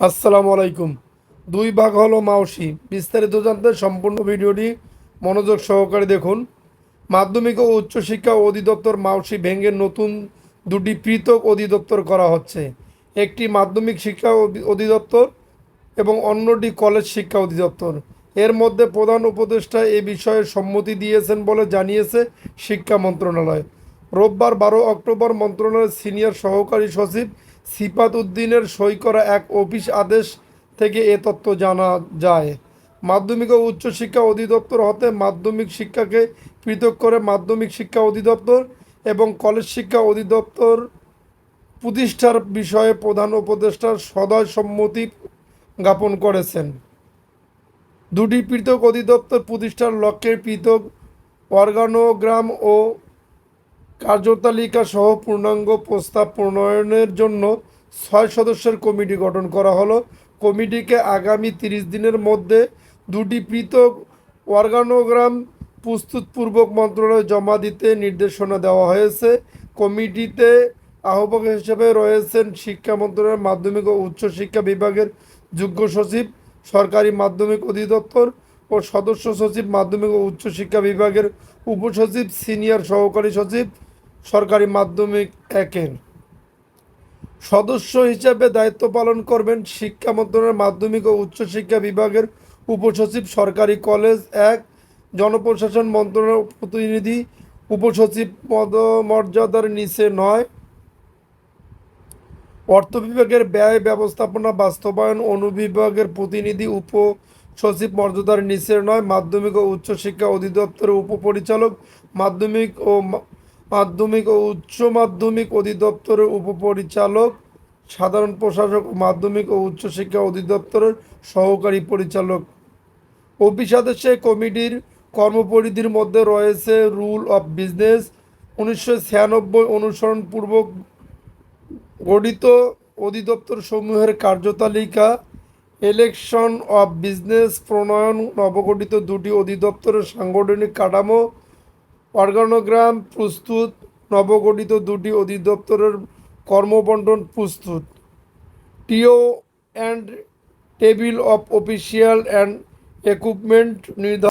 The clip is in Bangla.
আসসালামু আলাইকুম। দুই ভাগ হলো মাওসি বিস্তারিত জানতে সম্পূর্ণ ভিডিওটি মনোযোগ সহকারে দেখুন। মাধ্যমিক ও উচ্চশিক্ষা অধিদপ্তর মাউসি ভেঙে নতুন দুটি পৃথক অধিদপ্তর করা হচ্ছে। একটি মাধ্যমিক শিক্ষা অধি- অধিদপ্তর এবং অন্যটি কলেজ শিক্ষা অধিদপ্তর। এর মধ্যে প্রধান উপদেষ্টা এ বিষয়ে সম্মতি দিয়েছেন বলে জানিয়েছে শিক্ষা মন্ত্রণালয়। রোববার বারো অক্টোবর মন্ত্রণালয়ের সিনিয়র সহকারী সচিব সিপাত উদ্দিনের সই করা এক অফিস আদেশ থেকে এ তথ্য জানা যায়। মাধ্যমিক ও উচ্চশিক্ষা অধিদপ্তর হতে মাধ্যমিক শিক্ষাকে পৃথক করে মাধ্যমিক শিক্ষা অধিদপ্তর এবং কলেজ শিক্ষা অধিদপ্তর প্রতিষ্ঠার বিষয়ে প্রধান উপদেষ্টার সদয় সম্মতি জ্ঞাপন করেছেন। দুটি পৃথক অধিদপ্তর প্রতিষ্ঠার লক্ষ্যে পৃথক অর্গানোগ্রাম ও কার্যতালিকা সহ পূর্ণাঙ্গ প্রস্তাব প্রণয়নের জন্য ছয় সদস্যের কমিটি গঠন করা হলো। কমিটিকে আগামী তিরিশ দিনের মধ্যে দুটি পৃথক অর্গানোগ্রাম প্রস্তুতপূর্বক মন্ত্রণালয়ে জমা দিতে নির্দেশনা দেওয়া হয়েছে। কমিটিতে আহ্বায়ক হিসেবে রয়েছেন শিক্ষা মন্ত্রণালয়ের মাধ্যমিক ও উচ্চশিক্ষা বিভাগের যোগ্য সচিব, সরকারি মাধ্যমিক অধিদপ্তর ও সদস্য সচিব, মাধ্যমিক ও উচ্চশিক্ষা বিভাগের উপসচিব, সিনিয়র সহকারী সচিব সরকারি মাধ্যমিক একের। সদস্য হিসেবে দায়িত্ব পালন করবেন শিক্ষা মন্ত্রণালয়ের মাধ্যমিক ও উচ্চশিক্ষা বিভাগের উপসচিব সরকারি কলেজ এক, জনপ্রশাসন মন্ত্রণালয়ের প্রতিনিধি উপসচিব পদমর্যাদার নিচে নয়। অর্থ বিভাগের ব্যয় ব্যবস্থাপনা বাস্তবায়ন অনুবিভাগের প্রতিনিধি উপ সচিব মর্যাদার নিচের নয়। মাধ্যমিক ও উচ্চশিক্ষা অধিদপ্তরের উপপরিচালক, মাধ্যমিক ও মাধ্যমিক ও উচ্চ মাধ্যমিক অধিদপ্তরের উপপরিচালক, সাধারণ প্রশাসক, মাধ্যমিক ও উচ্চশিক্ষা অধিদপ্তরের সহকারী পরিচালক। অফিস আদেশে কমিটির কর্মপরিধির মধ্যে রয়েছে রুল অফ বিজনেস, উনিশশো ছিয়ানব্বই অনুসরণপূর্বক গঠিত অধিদপ্তর সমূহের কার্যতালিকা ইলেকশন অফ বিজনেস প্রণয়ন, নবগঠিত দুটি অধিদপ্তরের সাংগঠনিক কাঠামো অর্গানোগ্রাম প্রস্তুত, নবগঠিত দুটি অধিদপ্তরের কর্মবন্টন প্রস্তুত। TO and table of official and equipment নির্ধারণ